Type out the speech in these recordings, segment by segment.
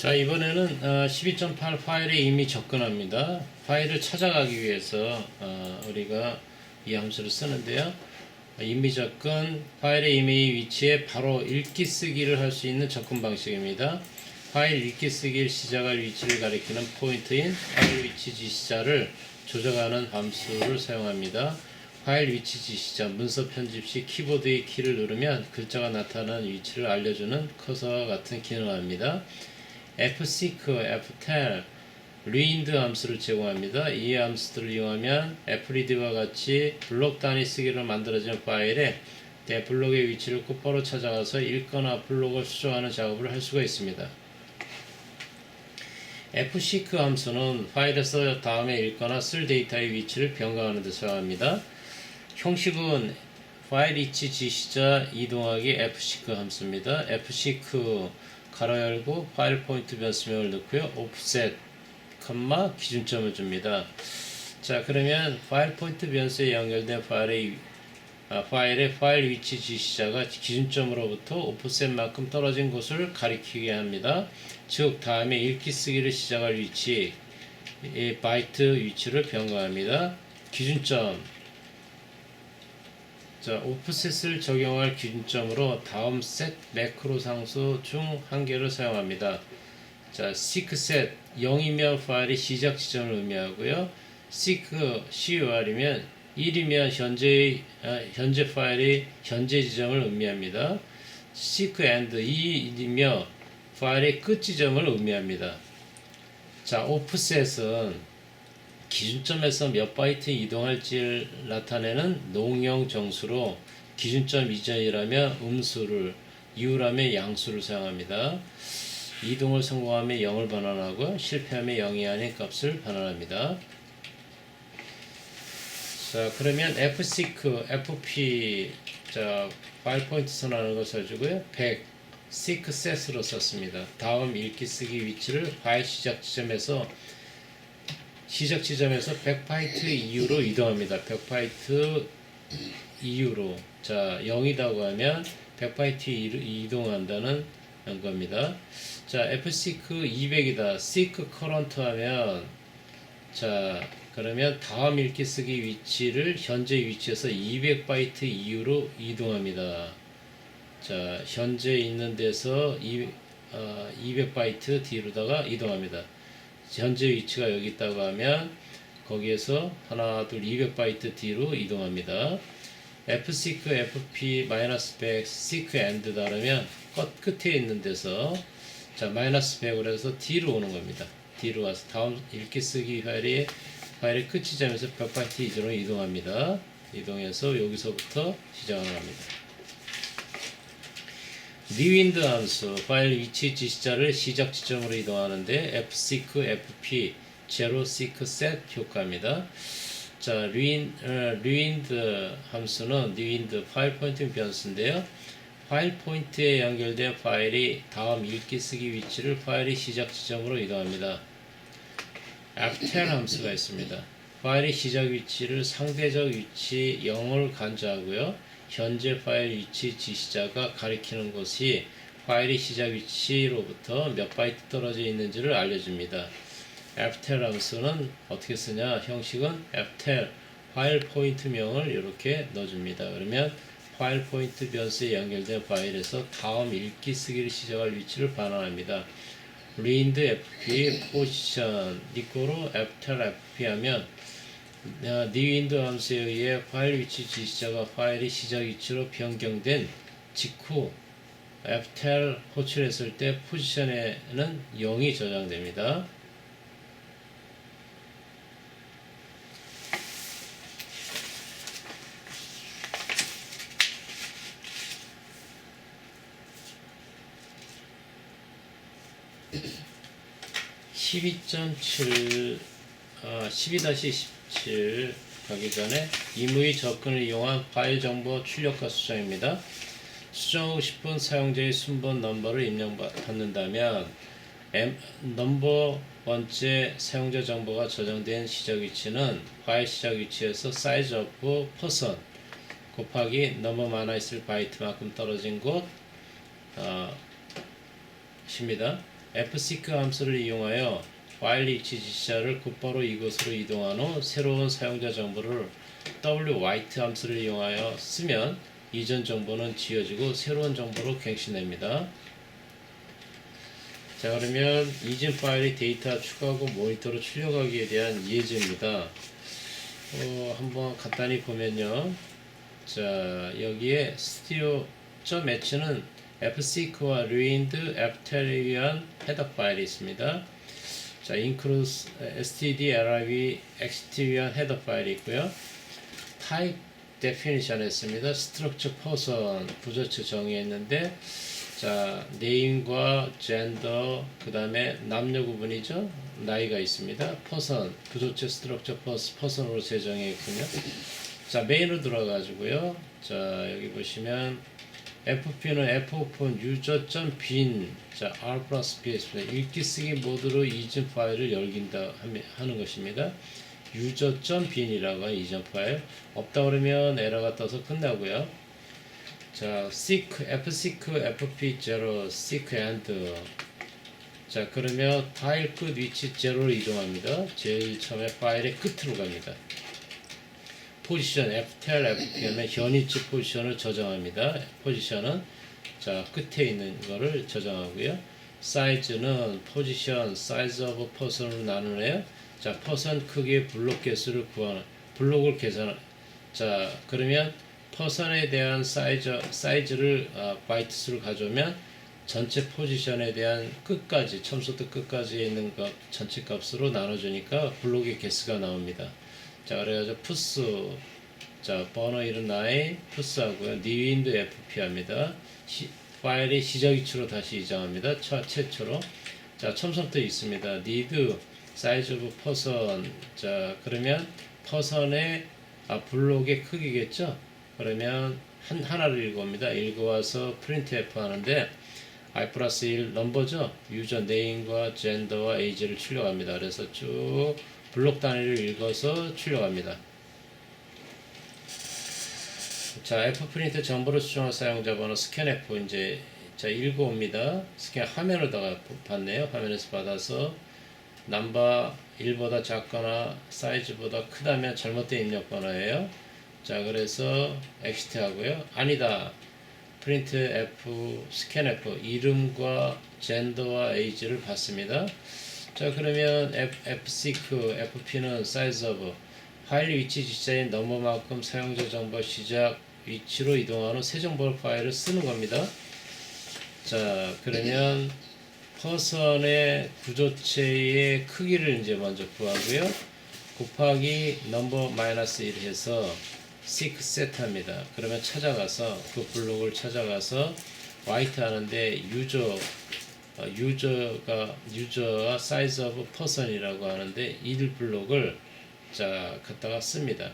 자 이번에는 어, 12.8 파일에 이미 접근합니다. 파일을 찾아가기 위해서 어, 우리가 이 함수를 쓰는데요. 이미 접근 파일의 이미 위치에 바로 읽기 쓰기를 할 수 있는 접근 방식입니다. 파일 읽기 쓰기를 시작할 위치를 가리키는 포인트인 파일 위치 지시자를 조정하는 함수를 사용합니다. 파일 위치 지시자 문서 편집 시 키보드의 키를 누르면 글자가 나타나는 위치를 알려주는 커서와 같은 기능을 합니다. Fseek, ftel, read 함수를 제공합니다. 이 함수들을 이용하면 fread와 같이 블록 단위 쓰기로 만들어진 파일에 대 블록의 위치를 곧바로 찾아가서 읽거나 블록을 수정하는 작업을 할 수가 있습니다. fseek 함수는 파일에서 다음에 읽거나 쓸 데이터의 위치를 변경하는 데 사용합니다. 형식은 파일 위치 지시자 이동하기 fseek 함수입니다. fseek 가로 열고 파일 포인트 변수명을 넣고요. offset 컴마 기준점을 줍니다. 자 그러면 파일 포인트 변수에 연결된 파일의 아, 파일의 파일 위치 지시자가 기준점으로부터 오프셋만큼 떨어진 곳을 가리키게 합니다. 즉 다음에 읽기 쓰기를 시작할 위치 이 바이트 위치를 변경합니다. 기준점 자, 오프셋을 적용할 기준점으로 다음 셋 매크로 상수 중 한 개를 사용합니다. 자, seek set 0이면 파일의 시작 지점을 의미하고요. seek cur이면 1이면 현재 아, 현재 파일의 현재 지점을 의미합니다. seek and 2이며 파일의 끝 지점을 의미합니다. 자, offset은 기준점에서 몇 바이트 이동할지를 나타내는 농형 정수로 기준점 이전이라면 음수를 이후라면 양수를 사용합니다. 이동을 성공하면 0을 반환하고 실패하면 0이 아닌 값을 반환합니다. 자 그러면 fseek, fp 자 파일 포인트 선언하는 것을 주고요. 100 seek set으로 썼습니다. 다음 읽기 쓰기 위치를 파일 시작 지점에서 시작 지점에서 100바이트 이후로 이동합니다. 100바이트 이후로 자 0이라고 하면 100바이트 이동한다는 겁니다. 자 fseek 200이다. seek current 하면 자 그러면 다음 읽기 쓰기 위치를 현재 위치에서 200바이트 이후로 이동합니다. 자 현재 있는 데서 2, 어, 200바이트 뒤로다가 이동합니다. 현재 위치가 여기 있다고 하면 거기에서 하나 둘 200바이트 뒤로 이동합니다. fseek fp 마이너스 100 seek and 다르면 끝 끝에 있는 데서 자 마이너스 100으로 해서 뒤로 오는 겁니다. 뒤로 와서 다음 읽기 쓰기 파일이 파일의 끝 지점에서 100바이트 이전으로 이동합니다. 이동해서 여기서부터 시작을 합니다. 리윈드 함수 파일 위치 지시자를 시작 지점으로 이동하는데 fseek, fp, zero seek set 효과입니다. 자, 리윈, 어, 리윈드 함수는 리윈드 파일 포인트 변수인데요. 파일 포인트에 연결된 파일이 다음 읽기 쓰기 위치를 파일의 시작 지점으로 이동합니다. ftel 함수가 있습니다. 파일의 시작 위치를 상대적 위치 0을 간주하고요. 현재 파일 위치 지시자가 가리키는 것이 파일의 시작 위치로부터 몇 바이트 떨어져 있는지를 알려줍니다. ftel 함수는 어떻게 쓰냐? 형식은 ftel 파일 포인트명을 이렇게 넣어줍니다. 그러면 파일 포인트 변수에 연결된 파일에서 다음 읽기 쓰기를 시작할 위치를 반환합니다. read fp position 이꼬로 ftel fp 하면 어, 니윈드 함수에 의해 파일 위치 지시자가 파일이 시작 위치로 변경된 직후 ftel 호출했을 때 포지션에는 0이 저장됩니다. (12.7) 아, 12-10 7 가기 전에 임의 접근을 이용한 파일 정보 출력과 수정입니다. 수정하고 싶은 사용자의 순번 넘버를 입력받는다면 M, 넘버 번째 사용자 정보가 저장된 시작 위치는 파일 시작 위치에서 사이즈 오브 퍼선 곱하기 넘버 많아 있을 바이트만큼 떨어진 곳입니다. 어, f s 함수를 이용하여 파일 위치 지시자를 곧바로 이곳으로 이동한 후 새로운 사용자 정보를 write 함수를 이용하여 쓰면 이전 정보는 지워지고 새로운 정보로 갱신됩니다. 자 그러면 이전 파일의 데이터 추가하고 모니터로 출력하기에 대한 예제입니다. 어, 한번 간단히 보면요. 자 여기에 스튜디오 점 매치는 fseek와 ruined 위한 헤더 파일이 있습니다. 자 includes std.lib xt 위한 헤더 파일이 있고요. type definition 했습니다. structure person 부조체 정의했는데 자 name과 gender 그 다음에 남녀 구분이죠. 나이가 있습니다. person 부조체 structure person person으로 재정했군요. 자 메인으로 들어가지고요. 자 여기 보시면 FP는 F 오픈 유저.bin 자 R 플러스 B 있습니다. 읽기 쓰기 모드로 이전 파일을 열긴다 하는 것입니다. 유저.bin이라고 하는 이전 파일 없다 그러면 에러가 떠서 끝나고요. 자 seek fseek fp0 seek and 자 그러면 파일 끝 위치 0로 이동합니다. 제일 처음에 파일의 끝으로 갑니다. 포지션 ftel fp는 현위치 포지션을 저장합니다. 포지션은 자 끝에 있는 거를 저장하고요. 사이즈는 포지션 사이즈 오브 퍼선으로 나누네요. 자 퍼선 크기의 블록 개수를 구하는 블록을 계산. 자 그러면 퍼선에 대한 사이즈 사이즈를 아, 바이트 수를 가져오면 전체 포지션에 대한 끝까지 처음부터 끝까지 있는 것 전체 값으로 나눠주니까 블록의 개수가 나옵니다. 자 그래가지고 푸스. 자 버너 이름 나의 푸스하고요. 니윈드 fp 합니다. 시, 파일의 시작 위치로 다시 이장합니다. 처, 최초로. 자 첨성도 있습니다. need size of person. 자 그러면 person의 아 블록의 크기겠죠? 그러면 한 하나를 읽어옵니다. 읽어와서 printf 하는데 i 플러스 1 넘버죠? 유저 네임과 젠더와 에이지를 출력합니다. 그래서 쭉 블록 단위를 읽어서 출력합니다. 자, F 프린트 정보를 수정할 사용자 번호 스캔 F 이제 자 읽어옵니다. 스캔 화면으로다가 받네요. 화면에서 받아서 넘버 1보다 작거나 사이즈보다 크다면 잘못된 입력 번호예요. 자, 그래서 엑시트 하고요. 아니다. 프린트 F, 스캔 F 이름과 젠더와 에이지를 받습니다. 자 그러면 F, fseek, fp는 size of 파일 위치 지자인 넘버만큼 사용자 정보 시작 위치로 이동하는 새 정보 파일을 쓰는 겁니다. 자 그러면 퍼선의 구조체의 크기를 이제 먼저 구하고요. 곱하기 넘버 마이너스 1 해서 seek set 합니다. 그러면 찾아가서 그 블록을 찾아가서 white 하는데 유저 어, 유저가 유저와 사이즈 오브 퍼선이라고 하는데 이 블록을 자 갖다가 씁니다.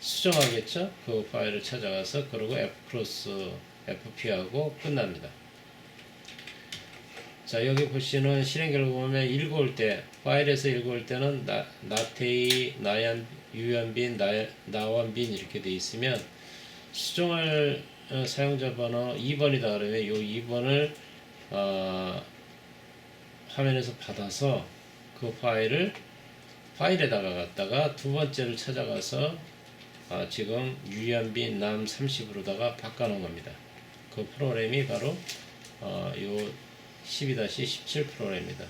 수정하겠죠? 그 파일을 찾아가서 그리고 f 크로스 fp하고 끝납니다. 자 여기 보시는 실행 결과 보면 읽어올 때 파일에서 읽어올 때는 나, 나테이, 나얀, 유연빈, 나, 나완빈 이렇게 돼 있으면 수정할 어, 사용자 번호 2번이다 그러면 이 2번을 어, 화면에서 받아서 그 파일을 파일에다가 갖다가 두 번째를 찾아가서 아, 지금 유연빈 남 30으로다가 바꿔놓은 겁니다. 그 프로그램이 바로 어, 요 12-17 프로그램입니다.